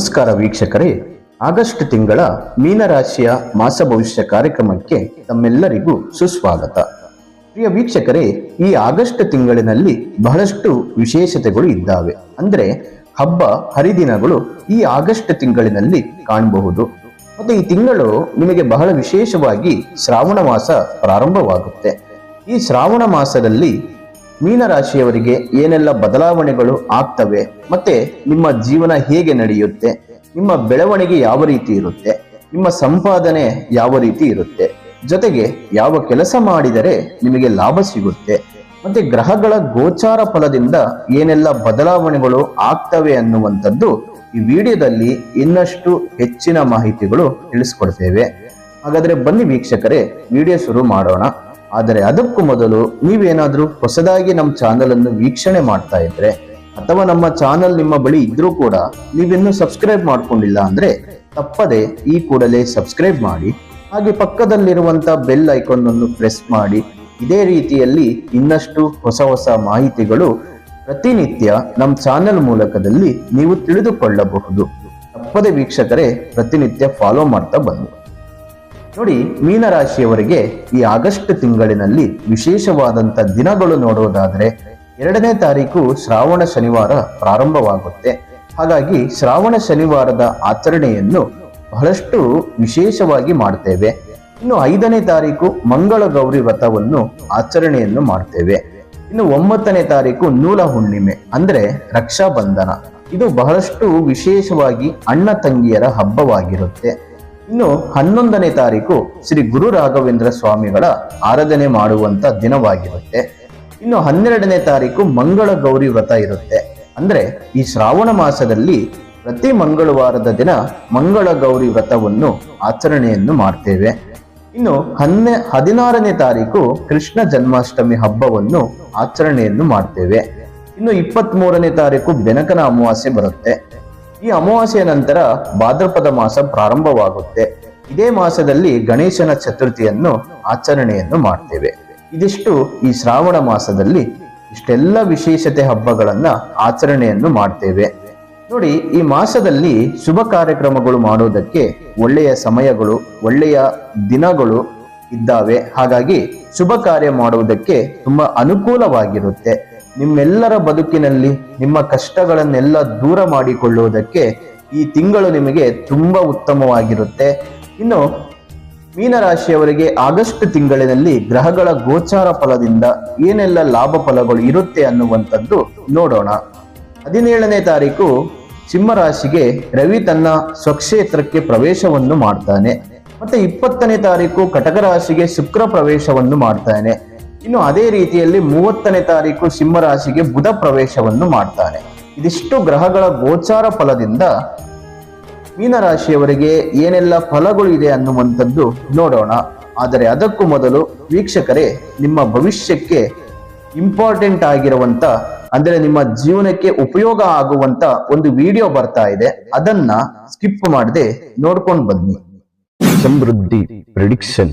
ನಮಸ್ಕಾರ ವೀಕ್ಷಕರೇ. ಆಗಸ್ಟ್ ತಿಂಗಳ ಮೀನರಾಶಿಯ ಮಾಸ ಭವಿಷ್ಯ ಕಾರ್ಯಕ್ರಮಕ್ಕೆ ತಮ್ಮೆಲ್ಲರಿಗೂ ಸುಸ್ವಾಗತ. ಪ್ರಿಯ ವೀಕ್ಷಕರೇ, ಈ ಆಗಸ್ಟ್ ತಿಂಗಳಿನಲ್ಲಿ ಬಹಳಷ್ಟು ವಿಶೇಷತೆಗಳು ಇದ್ದಾವೆ. ಅಂದ್ರೆ, ಹಬ್ಬ, ಹರಿದಿನಗಳು ಈ ಆಗಸ್ಟ್ ತಿಂಗಳಿನಲ್ಲಿ ಕಾಣಬಹುದು. ಮತ್ತೆ ಈ ತಿಂಗಳು ನಿಮಗೆ ಬಹಳ ವಿಶೇಷವಾಗಿ ಶ್ರಾವಣ ಮಾಸ ಪ್ರಾರಂಭವಾಗುತ್ತೆ. ಈ ಶ್ರಾವಣ ಮಾಸದಲ್ಲಿ ಮೀನರಾಶಿಯವರಿಗೆ ಏನೆಲ್ಲ ಬದಲಾವಣೆಗಳು ಆಗ್ತವೆ ಮತ್ತೆ ನಿಮ್ಮ ಜೀವನ ಹೇಗೆ ನಡೆಯುತ್ತೆ, ನಿಮ್ಮ ಬೆಳವಣಿಗೆ ಯಾವ ರೀತಿ ಇರುತ್ತೆ, ನಿಮ್ಮ ಸಂಪಾದನೆ ಯಾವ ರೀತಿ ಇರುತ್ತೆ, ಜೊತೆಗೆ ಯಾವ ಕೆಲಸ ಮಾಡಿದರೆ ನಿಮಗೆ ಲಾಭ ಸಿಗುತ್ತೆ, ಮತ್ತೆ ಗ್ರಹಗಳ ಗೋಚಾರ ಫಲದಿಂದ ಏನೆಲ್ಲ ಬದಲಾವಣೆಗಳು ಆಗ್ತವೆ ಅನ್ನುವಂಥದ್ದು ಈ ವಿಡಿಯೋದಲ್ಲಿ ಇನ್ನಷ್ಟು ಹೆಚ್ಚಿನ ಮಾಹಿತಿಗಳು ತಿಳಿಸ್ಕೊಡ್ತೇವೆ. ಹಾಗಾದ್ರೆ ಬನ್ನಿ ವೀಕ್ಷಕರೇ, ವಿಡಿಯೋ ಶುರು ಮಾಡೋಣ. ಆದರೆ ಅದಕ್ಕೂ ಮೊದಲು ನೀವೇನಾದರೂ ಹೊಸದಾಗಿ ನಮ್ಮ ಚಾನಲ್ ಅನ್ನು ವೀಕ್ಷಣೆ ಮಾಡ್ತಾ ಇದ್ರೆ ಅಥವಾ ನಮ್ಮ ಚಾನಲ್ ನಿಮ್ಮ ಬಳಿ ಇದ್ರೂ ಕೂಡ ನೀವಿನ್ನೂ ಸಬ್ಸ್ಕ್ರೈಬ್ ಮಾಡ್ಕೊಂಡಿಲ್ಲ ಅಂದ್ರೆ ತಪ್ಪದೆ ಈ ಕೂಡಲೇ ಸಬ್ಸ್ಕ್ರೈಬ್ ಮಾಡಿ, ಹಾಗೆ ಪಕ್ಕದಲ್ಲಿರುವಂತ ಬೆಲ್ ಐಕಾನ್ ಅನ್ನು ಪ್ರೆಸ್ ಮಾಡಿ, ಇದೇ ರೀತಿಯಲ್ಲಿ ಇನ್ನಷ್ಟು ಹೊಸ ಹೊಸ ಮಾಹಿತಿಗಳು ಪ್ರತಿನಿತ್ಯ ನಮ್ಮ ಚಾನೆಲ್ ಮೂಲಕದಲ್ಲಿ ನೀವು ತಿಳಿದುಕೊಳ್ಳಬಹುದು. ತಪ್ಪದೆ ವೀಕ್ಷಕರೇ, ಪ್ರತಿನಿತ್ಯ ಫಾಲೋ ಮಾಡ್ತಾ ಬನ್ನಿ. ನೋಡಿ, ಮೀನರಾಶಿಯವರಿಗೆ ಈ ಆಗಸ್ಟ್ ತಿಂಗಳಿನಲ್ಲಿ ವಿಶೇಷವಾದಂತ ದಿನಗಳು ನೋಡೋದಾದ್ರೆ ಎರಡನೇ ತಾರೀಕು ಶ್ರಾವಣ ಶನಿವಾರ ಪ್ರಾರಂಭವಾಗುತ್ತೆ. ಹಾಗಾಗಿ ಶ್ರಾವಣ ಶನಿವಾರದ ಆಚರಣೆಯನ್ನು ಬಹಳಷ್ಟು ವಿಶೇಷವಾಗಿ ಮಾಡ್ತೇವೆ. ಇನ್ನು ಐದನೇ ತಾರೀಕು ಮಂಗಳ ಗೌರಿ ವ್ರತವನ್ನು ಆಚರಣೆಯನ್ನು ಮಾಡ್ತೇವೆ. ಇನ್ನು ಒಂಬತ್ತನೇ ತಾರೀಕು ನೂಲ ಹುಣ್ಣಿಮೆ, ಅಂದ್ರೆ ರಕ್ಷಾಬಂಧನ. ಇದು ಬಹಳಷ್ಟು ವಿಶೇಷವಾಗಿ ಅಣ್ಣ ತಂಗಿಯರ ಹಬ್ಬವಾಗಿರುತ್ತೆ. ಇನ್ನು ಹನ್ನೊಂದನೇ ತಾರೀಕು ಶ್ರೀ ಗುರು ರಾಘವೇಂದ್ರ ಸ್ವಾಮಿಗಳ ಆರಾಧನೆ ಮಾಡುವಂತ ದಿನವಾಗಿರುತ್ತೆ. ಇನ್ನು ಹನ್ನೆರಡನೇ ತಾರೀಕು ಮಂಗಳ ಗೌರಿ ವ್ರತ ಇರುತ್ತೆ. ಅಂದ್ರೆ ಈ ಶ್ರಾವಣ ಮಾಸದಲ್ಲಿ ಪ್ರತಿ ಮಂಗಳವಾರದ ದಿನ ಮಂಗಳ ಗೌರಿ ವ್ರತವನ್ನು ಆಚರಣೆಯನ್ನು ಮಾಡ್ತೇವೆ. ಇನ್ನು ಹನ್ನೆ, ಹದಿನಾರನೇ ತಾರೀಕು ಕೃಷ್ಣ ಜನ್ಮಾಷ್ಟಮಿ ಹಬ್ಬವನ್ನು ಆಚರಣೆಯನ್ನು ಮಾಡ್ತೇವೆ. ಇನ್ನು ಇಪ್ಪತ್ತ್ ಮೂರನೇ ತಾರೀಕು ಬೆನಕನ ಅಮಾವಾಸ್ಯೆ ಬರುತ್ತೆ. ಈ ಅಮಾವಾಸ್ಯೆಯ ನಂತರ ಭಾದ್ರಪದ ಮಾಸ ಪ್ರಾರಂಭವಾಗುತ್ತೆ. ಇದೇ ಮಾಸದಲ್ಲಿ ಗಣೇಶನ ಚತುರ್ಥಿಯನ್ನು ಆಚರಣೆಯನ್ನು ಮಾಡ್ತೇವೆ. ಇದಿಷ್ಟು ಈ ಶ್ರಾವಣ ಮಾಸದಲ್ಲಿ ಇಷ್ಟೆಲ್ಲ ವಿಶೇಷತೆ ಹಬ್ಬಗಳನ್ನ ಆಚರಣೆಯನ್ನು ಮಾಡ್ತೇವೆ. ನೋಡಿ, ಈ ಮಾಸದಲ್ಲಿ ಶುಭ ಕಾರ್ಯಕ್ರಮಗಳು ಮಾಡೋದಕ್ಕೆ ಒಳ್ಳೆಯ ಸಮಯಗಳು, ಒಳ್ಳೆಯ ದಿನಗಳು ಇದ್ದಾವೆ. ಹಾಗಾಗಿ ಶುಭ ಕಾರ್ಯ ಮಾಡುವುದಕ್ಕೆ ತುಂಬಾ ಅನುಕೂಲವಾಗಿರುತ್ತೆ. ನಿಮ್ಮೆಲ್ಲರ ಬದುಕಿನಲ್ಲಿ ನಿಮ್ಮ ಕಷ್ಟಗಳನ್ನೆಲ್ಲ ದೂರ ಮಾಡಿಕೊಳ್ಳುವುದಕ್ಕೆ ಈ ತಿಂಗಳು ನಿಮಗೆ ತುಂಬ ಉತ್ತಮವಾಗಿರುತ್ತೆ. ಇನ್ನು ಮೀನರಾಶಿಯವರಿಗೆ ಆಗಸ್ಟ್ ತಿಂಗಳಿನಲ್ಲಿ ಗ್ರಹಗಳ ಗೋಚಾರ ಫಲದಿಂದ ಏನೆಲ್ಲ ಲಾಭ ಫಲಗಳು ಇರುತ್ತೆ ಅನ್ನುವಂಥದ್ದು ನೋಡೋಣ. ಹದಿನೇಳನೇ ತಾರೀಕು ಸಿಂಹರಾಶಿಗೆ ರವಿ ತನ್ನ ಸ್ವಕ್ಷೇತ್ರಕ್ಕೆ ಪ್ರವೇಶವನ್ನು ಮಾಡ್ತಾನೆ. ಮತ್ತೆ ಇಪ್ಪತ್ತನೇ ತಾರೀಕು ಕಟಕ ರಾಶಿಗೆ ಶುಕ್ರ ಪ್ರವೇಶವನ್ನು ಮಾಡ್ತಾನೆ. ಇನ್ನು ಅದೇ ರೀತಿಯಲ್ಲಿ ಮೂವತ್ತನೇ ತಾರೀಕು ಸಿಂಹರಾಶಿಗೆ ಬುಧ ಪ್ರವೇಶವನ್ನು ಮಾಡ್ತಾನೆ. ಇದಿಷ್ಟು ಗ್ರಹಗಳ ಗೋಚಾರ ಫಲದಿಂದ ಮೀನರಾಶಿಯವರಿಗೆ ಏನೆಲ್ಲ ಫಲಗಳು ಇದೆ ಅನ್ನುವಂಥದ್ದು ನೋಡೋಣ. ಆದರೆ ಅದಕ್ಕೂ ಮೊದಲು ವೀಕ್ಷಕರೇ, ನಿಮ್ಮ ಭವಿಷ್ಯಕ್ಕೆ ಇಂಪಾರ್ಟೆಂಟ್ ಆಗಿರುವಂತ ಅಂದರೆ ನಿಮ್ಮ ಜೀವನಕ್ಕೆ ಉಪಯೋಗ ಆಗುವಂತ ಒಂದು ವಿಡಿಯೋ ಬರ್ತಾ ಇದೆ. ಅದನ್ನ ಸ್ಕಿಪ್ ಮಾಡದೆ ನೋಡ್ಕೊಂಡು ಬನ್ನಿ. ಸಮೃದ್ಧಿ ಪ್ರಿಡಿಕ್ಷನ್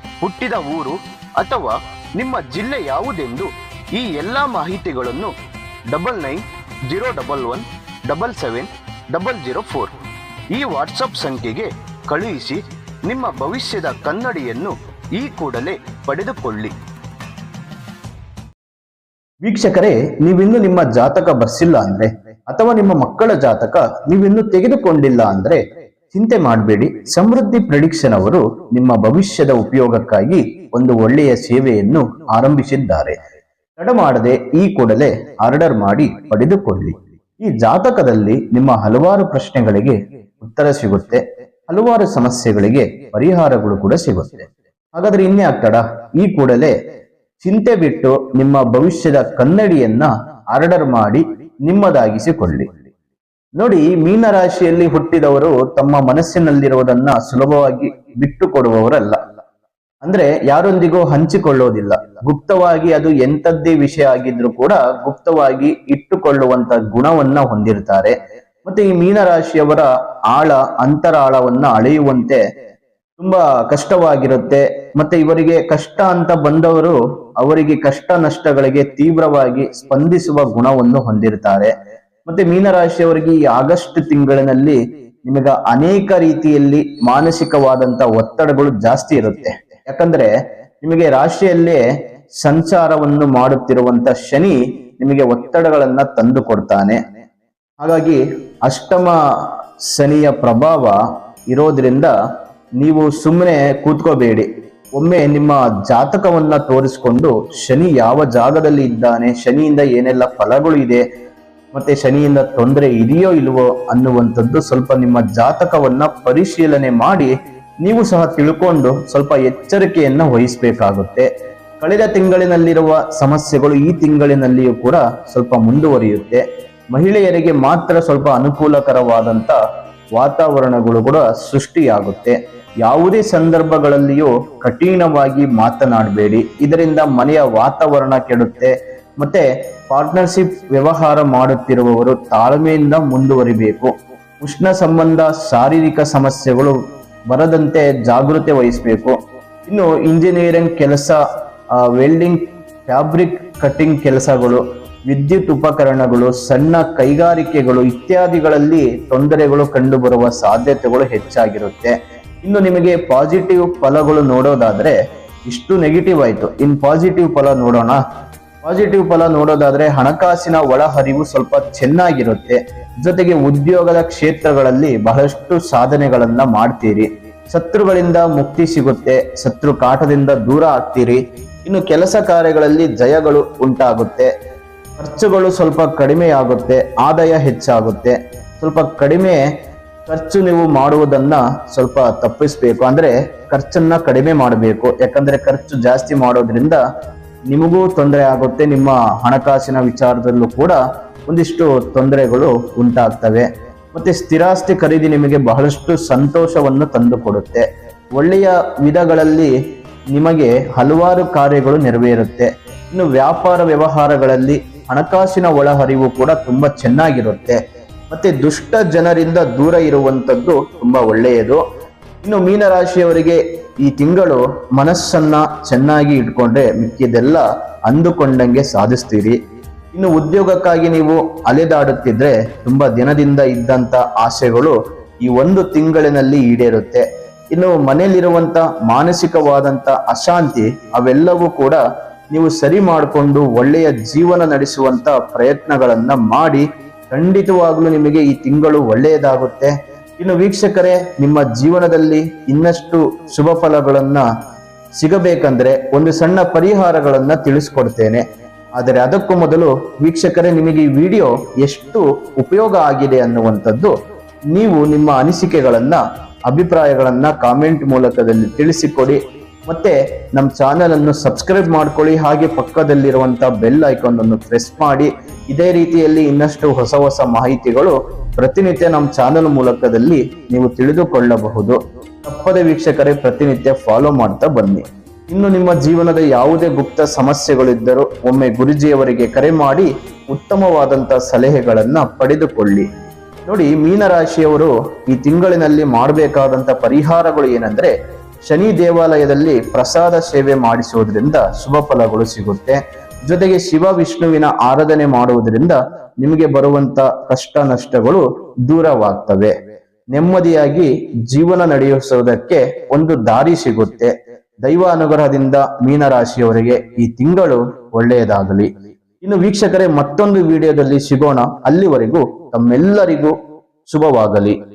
ಹುಟ್ಟಿದ ಊರು ಅಥವಾ ನಿಮ್ಮ ಜಿಲ್ಲೆ ಯಾವುದೆಂದು ಈ ಎಲ್ಲ ಮಾಹಿತಿಗಳನ್ನು double nine zero double one double seven double zero four ಈ ವಾಟ್ಸಪ್ ಸಂಖ್ಯೆಗೆ ಕಳುಹಿಸಿ ನಿಮ್ಮ ಭವಿಷ್ಯದ ಕನ್ನಡಿಯನ್ನು ಈ ಕೂಡಲೇ ಪಡೆದುಕೊಳ್ಳಿ. ವೀಕ್ಷಕರೇ, ನೀವಿನ್ನು ನಿಮ್ಮ ಜಾತಕ ಬರ್ಸಿಲ್ಲ ಅಂದ್ರೆ ಅಥವಾ ನಿಮ್ಮ ಮಕ್ಕಳ ಜಾತಕ ನೀವಿನ್ನು ತೆಗೆದುಕೊಂಡಿಲ್ಲ ಅಂದ್ರೆ ಚಿಂತೆ ಮಾಡಬೇಡಿ. ಸಮೃದ್ಧಿ ಪ್ರಿಡಿಕ್ಷನ್ ಅವರು ನಿಮ್ಮ ಭವಿಷ್ಯದ ಉಪಯೋಗಕ್ಕಾಗಿ ಒಂದು ಒಳ್ಳೆಯ ಸೇವೆಯನ್ನು ಆರಂಭಿಸಿದ್ದಾರೆ. ತಡಮಾಡದೆ ಈ ಕೂಡಲೇ ಆರ್ಡರ್ ಮಾಡಿ ಪಡೆದುಕೊಳ್ಳಿ. ಈ ಜಾತಕದಲ್ಲಿ ನಿಮ್ಮ ಹಲವಾರು ಪ್ರಶ್ನೆಗಳಿಗೆ ಉತ್ತರ ಸಿಗುತ್ತೆ. ಹಲವಾರು ಸಮಸ್ಯೆಗಳಿಗೆ ಪರಿಹಾರಗಳು ಕೂಡ ಸಿಗುತ್ತೆ. ಹಾಗಾದ್ರೆ ಇನ್ನೇ ಆಗ್ತಡ ಈ ಕೂಡಲೇ ಚಿಂತೆ ಬಿಟ್ಟು ನಿಮ್ಮ ಭವಿಷ್ಯದ ಕನ್ನಡಿಯನ್ನ ಆರ್ಡರ್ ಮಾಡಿ ನಿಮ್ಮದಾಗಿಸಿಕೊಳ್ಳಿ. ನೋಡಿ, ಮೀನರಾಶಿಯಲ್ಲಿ ಹುಟ್ಟಿದವರು ತಮ್ಮ ಮನಸ್ಸಿನಲ್ಲಿರುವುದನ್ನ ಸುಲಭವಾಗಿ ಬಿಟ್ಟು ಕೊಡುವವರಲ್ಲ ಅಂದ್ರೆ ಯಾರೊಂದಿಗೂ ಹಂಚಿಕೊಳ್ಳೋದಿಲ್ಲ. ಗುಪ್ತವಾಗಿ ಅದು ಎಂತದ್ದೇ ವಿಷಯ ಆಗಿದ್ರು ಕೂಡ ಗುಪ್ತವಾಗಿ ಇಟ್ಟುಕೊಳ್ಳುವಂತ ಗುಣವನ್ನ ಹೊಂದಿರ್ತಾರೆ. ಮತ್ತೆ ಈ ಮೀನರಾಶಿಯವರ ಆಳ, ಅಂತರಾಳವನ್ನ ಅಳೆಯುವಂತೆ ತುಂಬಾ ಕಷ್ಟವಾಗಿರುತ್ತೆ. ಮತ್ತೆ ಇವರಿಗೆ ಕಷ್ಟ ಅಂತ ಬಂದವರು ಅವರಿಗೆ ಕಷ್ಟ ನಷ್ಟಗಳಿಗೆ ತೀವ್ರವಾಗಿ ಸ್ಪಂದಿಸುವ ಗುಣವನ್ನು ಹೊಂದಿರ್ತಾರೆ. ಮತ್ತೆ ಮೀನರಾಶಿಯವರಿಗೆ ಈ ಆಗಸ್ಟ್ ತಿಂಗಳಿನಲ್ಲಿ ನಿಮಗ ಅನೇಕ ರೀತಿಯಲ್ಲಿ ಮಾನಸಿಕವಾದಂತ ಒತ್ತಡಗಳು ಜಾಸ್ತಿ ಇರುತ್ತೆ. ಯಾಕಂದ್ರೆ ನಿಮಗೆ ರಾಶಿಯಲ್ಲೇ ಸಂಚಾರವನ್ನು ಮಾಡುತ್ತಿರುವಂತ ಶನಿ ನಿಮಗೆ ಒತ್ತಡಗಳನ್ನ ತಂದು ಕೊಡ್ತಾನೆ. ಹಾಗಾಗಿ ಅಷ್ಟಮ ಶನಿಯ ಪ್ರಭಾವ ಇರೋದ್ರಿಂದ ನೀವು ಸುಮ್ಮನೆ ಕೂತ್ಕೋಬೇಡಿ. ಒಮ್ಮೆ ನಿಮ್ಮ ಜಾತಕವನ್ನ ತೋರಿಸಿಕೊಂಡು ಶನಿ ಯಾವ ಜಾಗದಲ್ಲಿ ಇದ್ದಾನೆ, ಶನಿಯಿಂದ ಏನೆಲ್ಲ ಫಲಗಳು ಇದೆ ಮತ್ತೆ ಶನಿಯಿಂದ ತೊಂದರೆ ಇದೆಯೋ ಇಲ್ವೋ ಅನ್ನುವಂಥದ್ದು ಸ್ವಲ್ಪ ನಿಮ್ಮ ಜಾತಕವನ್ನ ಪರಿಶೀಲನೆ ಮಾಡಿ ನೀವು ಸಹ ತಿಳ್ಕೊಂಡು ಸ್ವಲ್ಪ ಎಚ್ಚರಿಕೆಯನ್ನ ವಹಿಸಬೇಕಾಗುತ್ತೆ. ಕಳೆದ ತಿಂಗಳಿನಲ್ಲಿರುವ ಸಮಸ್ಯೆಗಳು ಈ ತಿಂಗಳಿನಲ್ಲಿಯೂ ಕೂಡ ಸ್ವಲ್ಪ ಮುಂದುವರಿಯುತ್ತೆ. ಮಹಿಳೆಯರಿಗೆ ಮಾತ್ರ ಸ್ವಲ್ಪ ಅನುಕೂಲಕರವಾದಂತ ವಾತಾವರಣಗಳು ಕೂಡ ಸೃಷ್ಟಿಯಾಗುತ್ತೆ. ಯಾವುದೇ ಸಂದರ್ಭಗಳಲ್ಲಿಯೂ ಕಠಿಣವಾಗಿ ಮಾತನಾಡಬೇಡಿ. ಇದರಿಂದ ಮನೆಯ ವಾತಾವರಣ ಕೆಡುತ್ತೆ. ಮತ್ತೆ ಪಾರ್ಟ್ನರ್ಶಿಪ್ ವ್ಯವಹಾರ ಮಾಡುತ್ತಿರುವವರು ತಾಳ್ಮೆಯಿಂದ ಮುಂದುವರಿಬೇಕು. ಉಷ್ಣ ಸಂಬಂಧ, ಶಾರೀರಿಕ ಸಮಸ್ಯೆಗಳು ಬರದಂತೆ ಜಾಗೃತೆ ವಹಿಸಬೇಕು. ಇನ್ನು ಇಂಜಿನಿಯರಿಂಗ್ ಕೆಲಸ ವೆಲ್ಡಿಂಗ್ ಫ್ಯಾಬ್ರಿಕ್ ಕಟ್ಟಿಂಗ್ ಕೆಲಸಗಳು, ವಿದ್ಯುತ್ ಉಪಕರಣಗಳು, ಸಣ್ಣ ಕೈಗಾರಿಕೆಗಳು ಇತ್ಯಾದಿಗಳಲ್ಲಿ ತೊಂದರೆಗಳು ಕಂಡುಬರುವ ಸಾಧ್ಯತೆಗಳು ಹೆಚ್ಚಾಗಿರುತ್ತೆ. ಇನ್ನು ನಿಮಗೆ ಪಾಸಿಟಿವ್ ಫಲಗಳು ನೋಡೋದಾದ್ರೆ ಇಷ್ಟು ನೆಗೆಟಿವ್ ಆಯ್ತು. ಇನ್ ಪಾಸಿಟಿವ್ ಫಲ ನೋಡೋಣ. ಪಾಸಿಟಿವ್ ಫಲ ನೋಡೋದಾದ್ರೆ ಹಣಕಾಸಿನ ಒಳಹರಿವು ಸ್ವಲ್ಪ ಚೆನ್ನಾಗಿರುತ್ತೆ. ಜೊತೆಗೆ ಉದ್ಯೋಗದ ಕ್ಷೇತ್ರಗಳಲ್ಲಿ ಬಹಳಷ್ಟು ಸಾಧನೆಗಳನ್ನ ಮಾಡ್ತೀರಿ. ಶತ್ರುಗಳಿಂದ ಮುಕ್ತಿ ಸಿಗುತ್ತೆ. ಶತ್ರು ಕಾಟದಿಂದ ದೂರ ಆಗ್ತೀರಿ. ಇನ್ನು ಕೆಲಸ ಕಾರ್ಯಗಳಲ್ಲಿ ಜಯಗಳು ಉಂಟಾಗುತ್ತೆ. ಖರ್ಚುಗಳು ಸ್ವಲ್ಪ ಕಡಿಮೆ ಆಗುತ್ತೆ ಆದಾಯ ಹೆಚ್ಚಾಗುತ್ತೆ. ಸ್ವಲ್ಪ ಕಡಿಮೆ ಖರ್ಚು ನೀವು ಮಾಡುವುದನ್ನ ಸ್ವಲ್ಪ ತಪ್ಪಿಸ್ಬೇಕು. ಅಂದ್ರೆ ಖರ್ಚನ್ನ ಕಡಿಮೆ ಮಾಡಬೇಕು. ಯಾಕಂದ್ರೆ ಖರ್ಚು ಜಾಸ್ತಿ ಮಾಡೋದ್ರಿಂದ ನಿಮಗೂ ತೊಂದರೆ ಆಗುತ್ತೆ, ನಿಮ್ಮ ಹಣಕಾಸಿನ ವಿಚಾರದಲ್ಲೂ ಕೂಡ ಒಂದಿಷ್ಟು ತೊಂದರೆಗಳು ಉಂಟಾಗ್ತವೆ. ಮತ್ತೆ ಸ್ಥಿರಾಸ್ತಿ ಖರೀದಿ ನಿಮಗೆ ಬಹಳಷ್ಟು ಸಂತೋಷವನ್ನು ತಂದುಕೊಡುತ್ತೆ. ಒಳ್ಳೆಯ ವಿಧಗಳಲ್ಲಿ ನಿಮಗೆ ಹಲವಾರು ಕಾರ್ಯಗಳು ನೆರವೇರುತ್ತೆ. ಇನ್ನು ವ್ಯಾಪಾರ ವ್ಯವಹಾರಗಳಲ್ಲಿ ಹಣಕಾಸಿನ ಒಳಹರಿವು ಕೂಡ ತುಂಬಾ ಚೆನ್ನಾಗಿರುತ್ತೆ. ಮತ್ತೆ ದುಷ್ಟ ಜನರಿಂದ ದೂರ ಇರುವಂತದ್ದು ತುಂಬಾ ಒಳ್ಳೆಯದು. ಇನ್ನು ಮೀನರಾಶಿಯವರಿಗೆ ಈ ತಿಂಗಳು ಮನಸ್ಸನ್ನ ಚೆನ್ನಾಗಿ ಇಟ್ಕೊಂಡ್ರೆ ಮಿಕ್ಕಿದೆಲ್ಲ ಅಂದುಕೊಂಡಂಗೆ ಸಾಧಿಸ್ತೀರಿ. ಇನ್ನು ಉದ್ಯೋಗಕ್ಕಾಗಿ ನೀವು ಅಲೆದಾಡುತ್ತಿದ್ರೆ ತುಂಬಾ ದಿನದಿಂದ ಇದ್ದಂತ ಆಸೆಗಳು ಈ ಒಂದು ತಿಂಗಳಿನಲ್ಲಿ ಈಡೇರುತ್ತೆ. ಇನ್ನು ಮನೆಯಲ್ಲಿರುವಂತ ಮಾನಸಿಕವಾದಂತ ಅಶಾಂತಿ ಅವೆಲ್ಲವೂ ಕೂಡ ನೀವು ಸರಿ ಮಾಡಿಕೊಂಡು ಒಳ್ಳೆಯ ಜೀವನ ನಡೆಸುವಂತ ಪ್ರಯತ್ನಗಳನ್ನ ಮಾಡಿ ಖಂಡಿತವಾಗ್ಲೂ ನಿಮಗೆ ಈ ತಿಂಗಳು ಒಳ್ಳೆಯದಾಗುತ್ತೆ. ಇನ್ನು ವೀಕ್ಷಕರೇ, ನಿಮ್ಮ ಜೀವನದಲ್ಲಿ ಇನ್ನಷ್ಟು ಶುಭ ಫಲಗಳನ್ನ ಸಿಗಬೇಕಂದ್ರೆ ಒಂದು ಸಣ್ಣ ಪರಿಹಾರಗಳನ್ನ ತಿಳಿಸ್ಕೊಡ್ತೇನೆ. ಆದರೆ ಅದಕ್ಕೂ ಮೊದಲು ವೀಕ್ಷಕರೇ, ನಿಮಗೆ ಈ ವಿಡಿಯೋ ಎಷ್ಟು ಉಪಯೋಗ ಆಗಿದೆ ಅನ್ನುವಂಥದ್ದು ನೀವು ನಿಮ್ಮ ಅನಿಸಿಕೆಗಳನ್ನ, ಅಭಿಪ್ರಾಯಗಳನ್ನ ಕಾಮೆಂಟ್ ಮೂಲಕದಲ್ಲಿ ತಿಳಿಸಿಕೊಡಿ. ಮತ್ತೆ ನಮ್ಮ ಚಾನೆಲ್ ಅನ್ನು ಸಬ್ಸ್ಕ್ರೈಬ್ ಮಾಡ್ಕೊಳ್ಳಿ. ಹಾಗೆ ಪಕ್ಕದಲ್ಲಿರುವಂತಹ ಬೆಲ್ ಐಕಾನ್ ಅನ್ನು ಪ್ರೆಸ್ ಮಾಡಿ. ಇದೇ ರೀತಿಯಲ್ಲಿ ಇನ್ನಷ್ಟು ಹೊಸ ಹೊಸ ಮಾಹಿತಿಗಳು ಪ್ರತಿನಿತ್ಯ ನಮ್ಮ ಚಾನೆಲ್ ಮೂಲಕದಲ್ಲಿ ನೀವು ತಿಳಿದುಕೊಳ್ಳಬಹುದು. ತಪ್ಪದೆ ವೀಕ್ಷಕರೇ, ಪ್ರತಿನಿತ್ಯ ಫಾಲೋ ಮಾಡ್ತಾ ಬನ್ನಿ. ಇನ್ನು ನಿಮ್ಮ ಜೀವನದ ಯಾವುದೇ ಗುಪ್ತ ಸಮಸ್ಯೆಗಳಿದ್ದರೂ ಒಮ್ಮೆ ಗುರುಜಿಯವರಿಗೆ ಕರೆ ಮಾಡಿ ಉತ್ತಮವಾದಂತಹ ಸಲಹೆಗಳನ್ನ ಪಡೆದುಕೊಳ್ಳಿ. ನೋಡಿ, ಮೀನರಾಶಿಯವರು ಈ ತಿಂಗಳಿನಲ್ಲಿ ಮಾಡಬೇಕಾದಂತ ಪರಿಹಾರಗಳು ಏನಂದ್ರೆ ಶನಿ ದೇವಾಲಯದಲ್ಲಿ ಪ್ರಸಾದ ಸೇವೆ ಮಾಡಿಸುವುದರಿಂದ ಶುಭ ಫಲಗಳು ಸಿಗುತ್ತೆ. ಜೊತೆಗೆ ಶಿವ ವಿಷ್ಣುವಿನ ಆರಾಧನೆ ಮಾಡುವುದರಿಂದ ನಿಮಗೆ ಬರುವಂತ ಕಷ್ಟ ನಷ್ಟಗಳು ದೂರವಾಗ್ತವೆ. ನೆಮ್ಮದಿಯಾಗಿ ಜೀವನ ನಡೆಸುವುದಕ್ಕೆ ಒಂದು ದಾರಿ ಸಿಗುತ್ತೆ. ದೈವ ಅನುಗ್ರಹದಿಂದ ಮೀನರಾಶಿಯವರಿಗೆ ಈ ತಿಂಗಳು ಒಳ್ಳೆಯದಾಗಲಿ. ಇನ್ನು ವೀಕ್ಷಕರೇ, ಮತ್ತೊಂದು ವಿಡಿಯೋದಲ್ಲಿ ಸಿಗೋಣ. ಅಲ್ಲಿವರೆಗೂ ತಮ್ಮೆಲ್ಲರಿಗೂ ಶುಭವಾಗಲಿ.